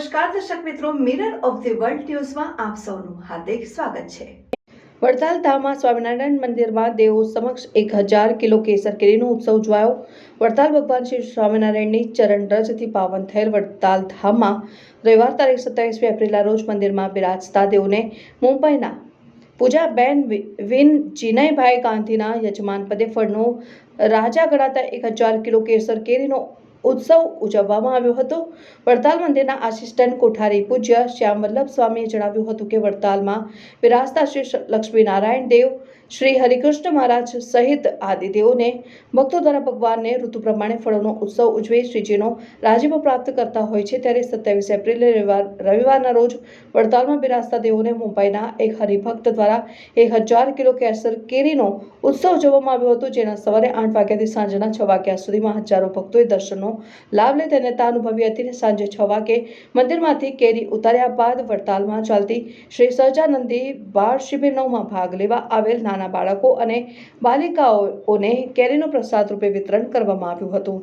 નમસ્કાર, દર્શક મિત્રો મિરર ઓફ ધી વર્લ્ડ ન્યૂઝમાં આપ સૌનું હાર્દિક સ્વાગત છે. વડતાલ ધામમાં સ્વામિનારાયણ મંદિરમાં દેવો સમક્ષ એક હજાર કિલો કેસર કેરીનો ઉત્સવ ઉજવાયો. વડતાલ ભગવાન શ્રી સ્વામિનારાયણની ચરણ રજથી પાવન થયેલ વડતાલ ધામમાં રવિવાર તારીખ સત્યાવીસમી એપ્રિલના રોજ મંદિરમાં બિરાજતા દેવોને મુંબઈના પૂજાબેન બેન વિન જીનયભાઈ ગાંધીના યજમાન પદે ફળનો રાજા ગણાતા એક હજાર કિલો કેસર કેરીનો ઉત્સવ ઉજવવામાં આવ્યો હતો. વડતાલ મંદિરના આસિસ્ટન્ટ કોઠારી પૂજ્ય શ્યામ વલ્લભ સ્વામીએ જણાવ્યું હતું કે વડતાલમાં બિરાજતા શ્રી લક્ષ્મીનારાયણ દેવ, શ્રી હરિકૃષ્ણ મહારાજ સહિત આદિદેવોને ભક્તો દ્વારા ભગવાનને ઋતુ પ્રમાણે ફળોનો ઉત્સવ ઉજવી શ્રીજીનો રાજીપો પ્રાપ્ત કરતા હોય છે ત્યારે સત્યાવીસ એપ્રિલે રવિવાર, રવિવારના રોજ વડતાલમાં બિરાજતા દેવોને મુંબઈના એક હરિભક્ત દ્વારા એક હજાર કિલો કેસર કેરીનો ઉત્સવ ઉજવવામાં આવ્યો હતો, જેના સવારે આઠ વાગ્યાથી સાંજના છ વાગ્યા સુધીમાં હજારો ભક્તોએ દર્શનનો લાભ તેને તા અનુભવી હતી સાંજે છ વાગે મંદિરમાંથી કેરી ઉતાર્યા બાદ વડતાલમાં ચાલતી શ્રી સહજાનંદી બાળ શિબિર નવમાં ભાગ લેવા આવેલ નાના બાળકો અને બાલિકાઓને કેરીનો પ્રસાદ રૂપે વિતરણ કરવામાં આવ્યું હતું.